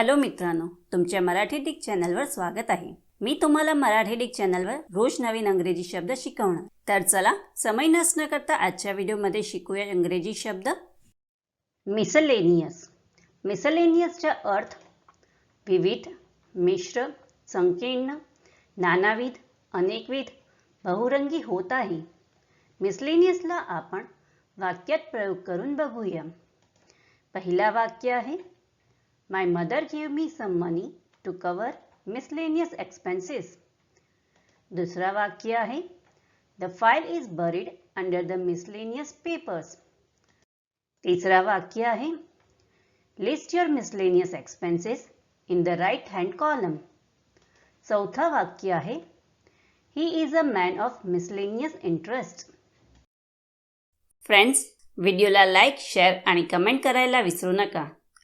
Hello मित्रांनो तुमच्या Marathi Dick चॅनलवर स्वागत आहे. मी तुम्हाला मराठी डिक चॅनलवर रोज नवीन अंग्रेजी शब्द शिकवणार. तर चला समय नसणं करता आजच्या व्हिडिओमध्ये शिकूया इंग्रजी शब्द. मिसलेनियस मिसलेनियसचा अर्थ विविध मिश्र संकीर्ण नानाविध अनेकविध बहुरंगी होत आहे. मिसलेनियसला आपण वाक्यात प्रयोग करून बघूया. पहिला वाक्य आहे my mother give me some money to cover miscellaneous expenses दुसरा वाक्य आहे the file is buried under the miscellaneous papers तिसरा वाक्य आहे list your miscellaneous expenses in the right hand column चौथा वाक्य आहे he is a man of miscellaneous interest friends व्हिडिओला लाईक शेअर आणि कमेंट करायला विसरू नका.